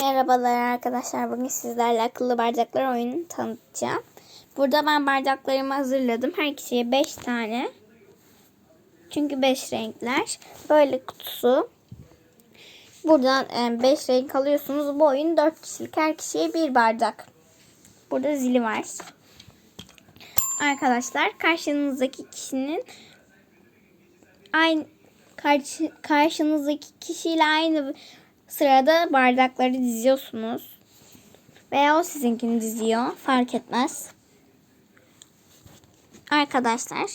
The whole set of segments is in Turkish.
Merhabalar arkadaşlar. Bugün sizlerle akıllı bardaklar oyunu tanıtacağım. Burada ben bardaklarımı hazırladım. Her kişiye 5 tane. Çünkü 5 renkler. Böyle kutusu. Buradan 5 renk alıyorsunuz. Bu oyun 4 kişilik. Her kişiye bir bardak. Burada zili var. Arkadaşlar karşınızdaki kişinin aynı karşı, karşınızdaki kişiyle aynı sırada bardakları diziyorsunuz. Veya o sizinkini diziyor. Fark etmez. Arkadaşlar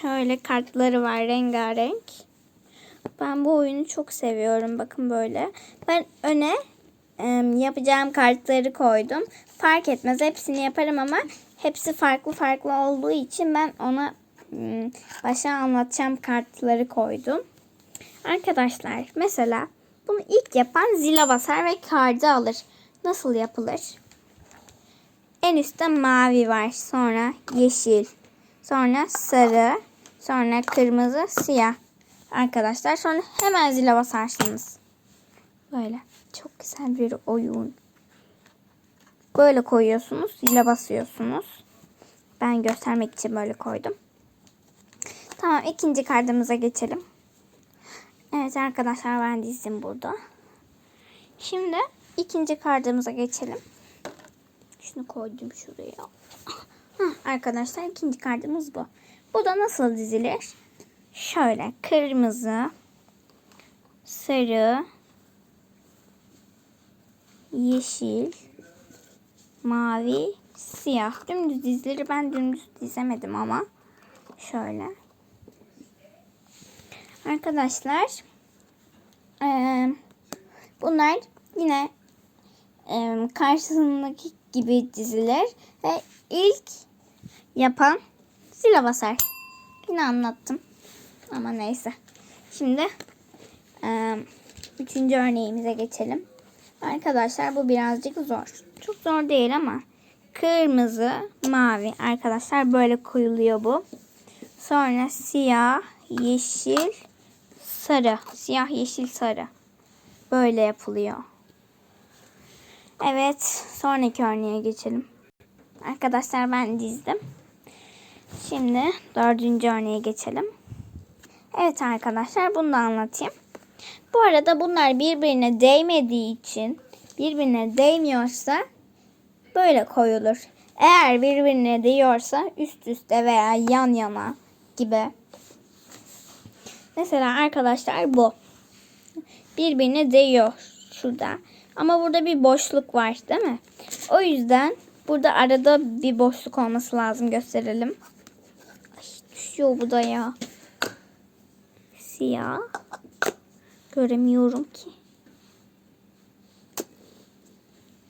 şöyle kartları var rengarenk. Ben bu oyunu çok seviyorum. Bakın böyle. Ben öne yapacağım kartları koydum. Fark etmez. Hepsini yaparım ama hepsi farklı farklı olduğu için ben ona başa anlatacağım kartları koydum. Arkadaşlar mesela bunu ilk yapan zile basar ve kartı alır. Nasıl yapılır? En üstte mavi var. Sonra yeşil. Sonra sarı. Sonra kırmızı, siyah. Arkadaşlar sonra hemen zile basarsınız. Böyle. Çok güzel bir oyun. Böyle koyuyorsunuz. Zile basıyorsunuz. Ben göstermek için böyle koydum. Tamam ikinci kartımıza geçelim. Evet arkadaşlar ben dizdim burada. Şimdi ikinci kartımıza geçelim. Şunu koydum şuraya. Hah, arkadaşlar ikinci kartımız bu. Bu da nasıl dizilir? Şöyle kırmızı, sarı, yeşil, mavi, siyah. Dümdüz dizilir. Ben dümdüz dizemedim ama. Şöyle. Arkadaşlar eee, bunlar yine eee, karşısındaki gibi dizilir ve ilk yapan zile basar. Yine anlattım ama neyse. Şimdi eee, üçüncü örneğimize geçelim. Arkadaşlar bu birazcık zor. Çok zor değil ama kırmızı, mavi arkadaşlar böyle koyuluyor bu. Sonra siyah, yeşil, sarı. Siyah, yeşil, sarı. Böyle yapılıyor. Evet. Sonraki örneğe geçelim. Arkadaşlar ben dizdim. Şimdi dördüncü örneğe geçelim. Evet arkadaşlar bunu da anlatayım. Bu arada bunlar birbirine değmediği için birbirine değmiyorsa böyle koyulur. Eğer birbirine değiyorsa üst üste veya yan yana gibi Mesela arkadaşlar bu. Birbirine değiyor şurada. Ama burada bir boşluk var değil mi? O yüzden burada arada bir boşluk olması lazım gösterelim. Ay, düşüyor bu da ya. Siyah. Göremiyorum ki.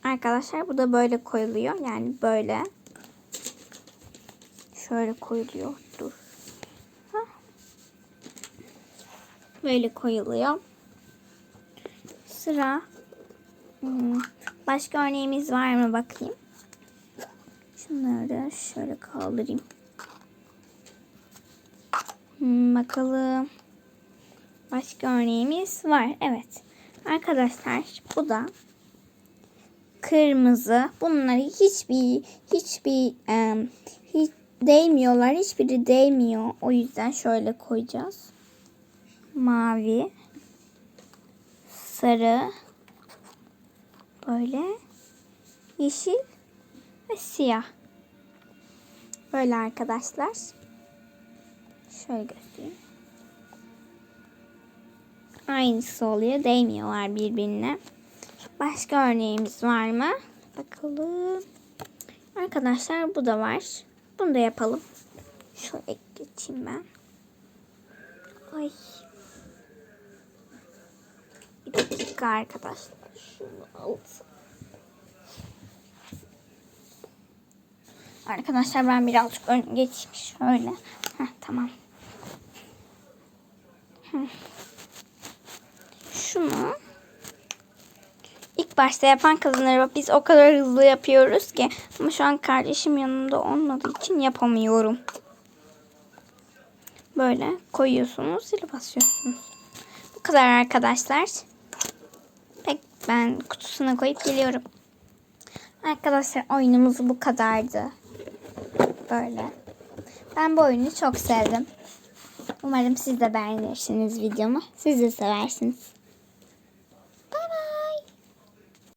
Arkadaşlar bu da böyle koyuluyor. Yani böyle. Şöyle koyuluyor. Böyle koyuluyor. Sıra. Hmm, Başka örneğimiz var mı bakayım. Şunları şöyle kaldırayım. Hmm, bakalım. Başka örneğimiz var. Evet. Arkadaşlar bu da kırmızı. Bunları hiçbir hiçbir em, hiç değmiyorlar. Hiçbiri değmiyor. O yüzden şöyle koyacağız mavi, sarı, böyle yeşil ve siyah. Böyle arkadaşlar. Şöyle göstereyim. Aynısı oluyor. Değmiyorlar birbirine. Başka örneğimiz var mı? Bakalım. Arkadaşlar bu da var. Bunu da yapalım. Şöyle geçeyim ben. Ay. Bir dakika arkadaşlar. Şunu alsın. Arkadaşlar ben birazcık ön geçeyim şöyle. Heh, tamam. Şunu ilk başta yapan kazanır. Biz o kadar hızlı yapıyoruz ki. Ama şu an kardeşim yanımda olmadığı için yapamıyorum. Böyle koyuyorsunuz, zil basıyorsunuz. Bu kadar arkadaşlar. Ben kutusuna koyup geliyorum. Arkadaşlar oyunumuz bu kadardı. Böyle. Ben bu oyunu çok sevdim. Umarım siz de beğenirsiniz videomu. Siz de seversiniz.